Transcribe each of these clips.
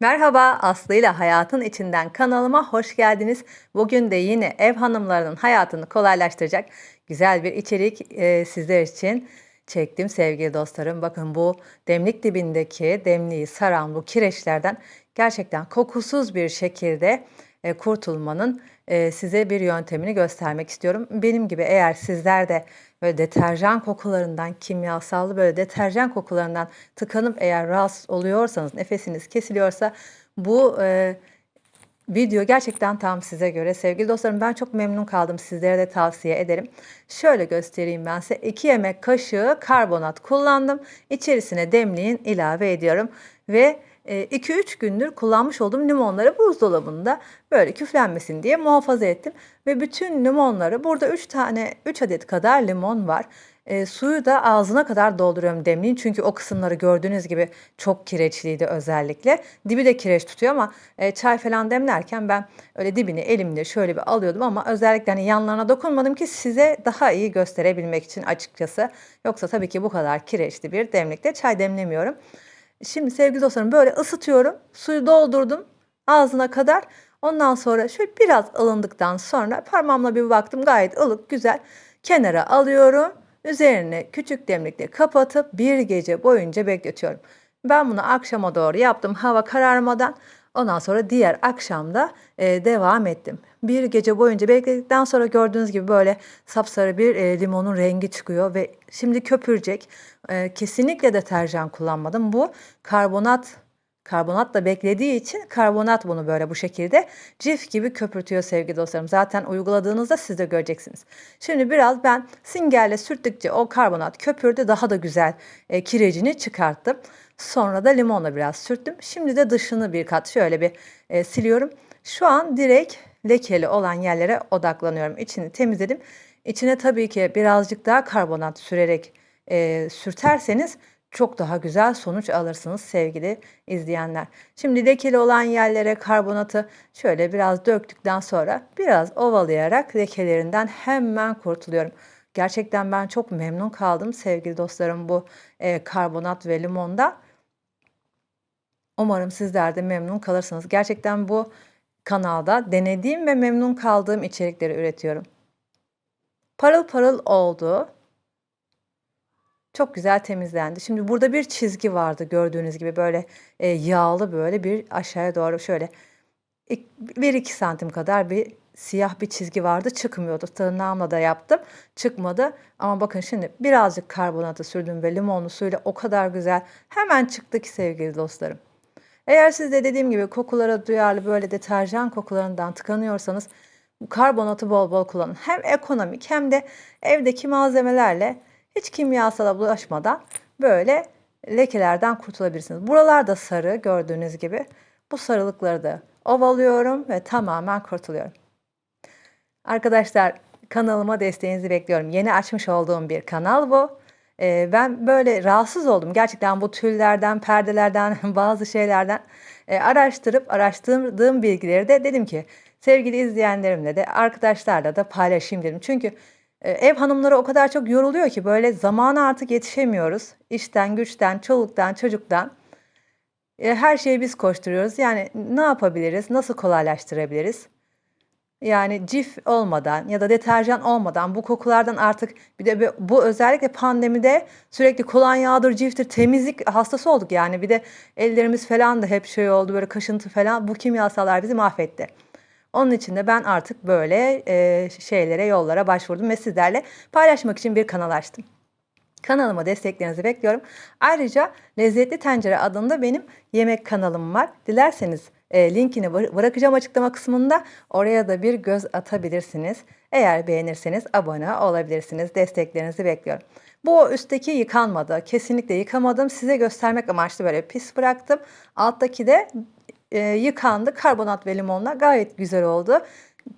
Merhaba, Aslı ile Hayatın İçinden kanalıma hoş geldiniz. Bugün de yine ev hanımlarının hayatını kolaylaştıracak güzel bir içerik e, sizler için çektim sevgili dostlarım. Bakın bu demlik dibindeki demliği saran bu kireçlerden gerçekten kokusuz bir şekilde e, kurtulmanın e, size bir yöntemini göstermek istiyorum. Benim gibi eğer sizler de böyle deterjan kokularından, kimyasallı böyle deterjan kokularından tıkanıp eğer rahatsız oluyorsanız, nefesiniz kesiliyorsa bu e, video gerçekten tam size göre. Sevgili dostlarım ben çok memnun kaldım. Sizlere de tavsiye ederim. Şöyle göstereyim ben size. 2 yemek kaşığı karbonat kullandım. İçerisine demliğin ilave ediyorum ve 2-3 e, gündür kullanmış olduğum limonları buzdolabında böyle küflenmesin diye muhafaza ettim. Ve bütün limonları burada 3 tane 3 adet kadar limon var. E, suyu da ağzına kadar dolduruyorum demliğin. Çünkü o kısımları gördüğünüz gibi çok kireçliydi özellikle. Dibi de kireç tutuyor ama e, çay falan demlerken ben öyle dibini elimle şöyle bir alıyordum ama özellikle hani yanlarına dokunmadım ki size daha iyi gösterebilmek için açıkçası. Yoksa tabii ki bu kadar kireçli bir demlikte çay demlemiyorum. Şimdi sevgili dostlarım böyle ısıtıyorum. Suyu doldurdum ağzına kadar. Ondan sonra şöyle biraz ılındıktan sonra parmağımla bir baktım gayet ılık güzel. Kenara alıyorum. Üzerine küçük demlikle kapatıp bir gece boyunca bekletiyorum. Ben bunu akşama doğru yaptım hava kararmadan. Ondan sonra diğer akşamda e, devam ettim. Bir gece boyunca bekledikten sonra gördüğünüz gibi böyle sapsarı bir e, limonun rengi çıkıyor ve şimdi köpürecek. E, kesinlikle deterjan kullanmadım. Bu karbonat karbonatla beklediği için karbonat bunu böyle bu şekilde cif gibi köpürtüyor sevgili dostlarım. Zaten uyguladığınızda siz de göreceksiniz. Şimdi biraz ben singerle sürttükçe o karbonat köpürdü daha da güzel e, kirecini çıkarttım. Sonra da limonla biraz sürttüm. Şimdi de dışını bir kat şöyle bir e, siliyorum. Şu an direkt lekeli olan yerlere odaklanıyorum. İçini temizledim. İçine tabii ki birazcık daha karbonat sürerek e, sürterseniz çok daha güzel sonuç alırsınız sevgili izleyenler. Şimdi lekeli olan yerlere karbonatı şöyle biraz döktükten sonra biraz ovalayarak lekelerinden hemen kurtuluyorum. Gerçekten ben çok memnun kaldım sevgili dostlarım bu e, karbonat ve limonda. Umarım sizler de memnun kalırsınız. Gerçekten bu kanalda denediğim ve memnun kaldığım içerikleri üretiyorum. Parıl parıl oldu. Çok güzel temizlendi. Şimdi burada bir çizgi vardı gördüğünüz gibi böyle e, yağlı böyle bir aşağıya doğru şöyle 1-2 santim kadar bir siyah bir çizgi vardı çıkmıyordu. Tırnağımla da yaptım çıkmadı ama bakın şimdi birazcık karbonatı sürdüm ve limonlu suyla o kadar güzel hemen çıktı ki sevgili dostlarım. Eğer siz de dediğim gibi kokulara duyarlı böyle deterjan kokularından tıkanıyorsanız karbonatı bol bol kullanın. Hem ekonomik hem de evdeki malzemelerle hiç kimyasala bulaşmadan böyle lekelerden kurtulabilirsiniz. Buralar da sarı gördüğünüz gibi. Bu sarılıkları da ovalıyorum ve tamamen kurtuluyorum. Arkadaşlar kanalıma desteğinizi bekliyorum. Yeni açmış olduğum bir kanal bu. Ee, ben böyle rahatsız oldum. Gerçekten bu tüllerden, perdelerden, bazı şeylerden e, araştırıp araştırdığım bilgileri de dedim ki sevgili izleyenlerimle de arkadaşlarla da paylaşayım dedim. Çünkü e, ev hanımları o kadar çok yoruluyor ki böyle zamana artık yetişemiyoruz. İşten, güçten, çoluktan, çocuktan. E, her şeyi biz koşturuyoruz. Yani ne yapabiliriz? Nasıl kolaylaştırabiliriz? Yani cif olmadan ya da deterjan olmadan bu kokulardan artık bir de bu özellikle pandemide sürekli kolonya'dır, ciftir, temizlik hastası olduk yani. Bir de ellerimiz falan da hep şey oldu böyle kaşıntı falan. Bu kimyasallar bizi mahvetti. Onun için de ben artık böyle e, şeylere, yollara başvurdum ve sizlerle paylaşmak için bir kanal açtım. Kanalıma desteklerinizi bekliyorum. Ayrıca Lezzetli Tencere adında benim yemek kanalım var. Dilerseniz e, linkini bırakacağım açıklama kısmında. Oraya da bir göz atabilirsiniz. Eğer beğenirseniz abone olabilirsiniz. Desteklerinizi bekliyorum. Bu üstteki yıkanmadı. Kesinlikle yıkamadım. Size göstermek amaçlı böyle pis bıraktım. Alttaki de e, yıkandı. Karbonat ve limonla gayet güzel oldu.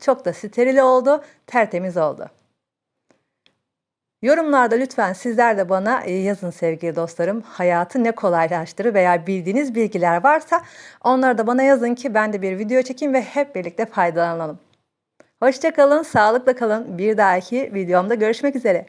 Çok da steril oldu. Tertemiz oldu. Yorumlarda lütfen sizler de bana e, yazın sevgili dostlarım. Hayatı ne kolaylaştırır veya bildiğiniz bilgiler varsa onları da bana yazın ki ben de bir video çekeyim ve hep birlikte faydalanalım. Hoşçakalın, sağlıkla kalın. Bir dahaki videomda görüşmek üzere.